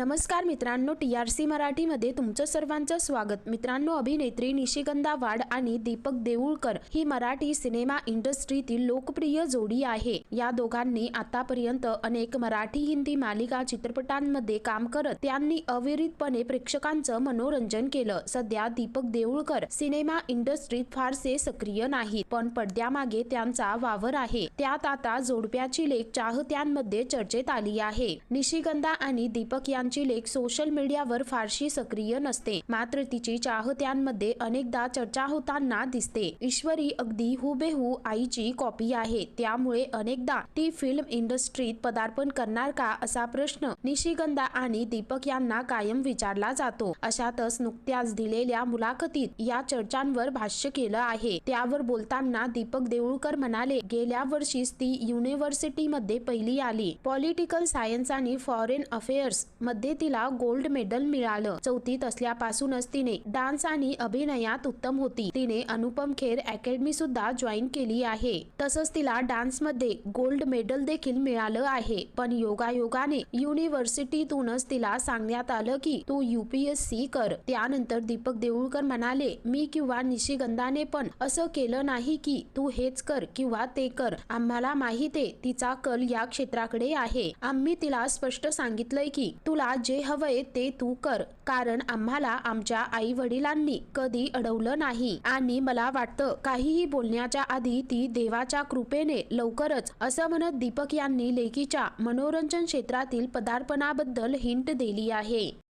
नमस्कार मित्रांनो T R C मराठीमध्ये तुमचं सर्वांचं स्वागत. मित्रांनो अभिनेत्री निशिगंधा वाड आणि दीपक देऊळकर ही मराठी सिनेमा इंडस्ट्रीतील लोकप्रिय जोडी आहे. या दोघांनी आतापर्यंत अनेक मराठी हिंदी मालिका चित्रपटांमध्ये काम करत त्यांनी अविरितपणे प्रेक्षकांचं मनोरंजन केलं. सध्या दीपक देऊळकर सिनेमा इंडस्ट्रीत फारसे सक्रिय नाहीत पण पडद्यामागे त्यांचा वावर आहे. त्यात आता जोडप्याची लेख चाहत्यांमध्ये चर्चेत आली आहे. निशिगंधा आणि दीपक यांची लेख सोशल मीडियावर फारशी सक्रिय नसते. मात्र तिची चाहत्यांमध्ये अनेकदा चर्चा होताना दिसते. ईश्वरी अगदी हुबेहू आईची कॉपी आहे. त्यामुळे अनेकदा ती फिल्म इंडस्ट्रीत पदार्पण करणार का असा प्रश्न निशिगंधा आणि दीपक यांना कायम विचारला जातो. अशातच नुकत्याच दिलेल्या मुलाखतीत या चर्चांवर भाष्य केलं आहे. त्यावर बोलताना दीपक देऊळकर म्हणाले गेल्या वर्षीच ती युनिव्हर्सिटीमध्ये पहिली आली. पॉलिटिकल सायन्स आणि फॉरेन अफेअर्समध्ये तिला गोल्ड मेडल मिळालं. चौथीत असल्यापासूनच तिने डान्स आणि अभिनयात उत्तम होती. तिने अनुपम खेर अकॅडमी सुद्धा जॉईन केली आहे. तसंच तिला डान्समध्ये गोल्ड मेडल देखील मिळालं आहे. पण योगायोगाने युनिव्हर्सिटीतूनच तिला सांगण्यात आलं की तू युपीएससी कर. त्यानंतर दीपक देऊळकर म्हणाले मी किंवा निशिगंधाने पण असं केलं नाही की तू हेच कर किंवा ते कर. आम्हाला माहीत आहे तिचा कल या क्षेत्राकडे आहे. आम्ही तिला स्पष्ट सांगितलंय की तुला तुला जे हवंय ते तू कर कारण आम्हाला आमच्या आई वडिलांनी कधी अडवलं नाही. आणि मला वाटतं काहीही बोलण्याच्या आधी ती देवाच्या कृपेने लवकरच असं म्हणत दीपक यांनी लेकीच्या मनोरंजन क्षेत्रातील पदार्पणाबद्दल हिंट दिली आहे.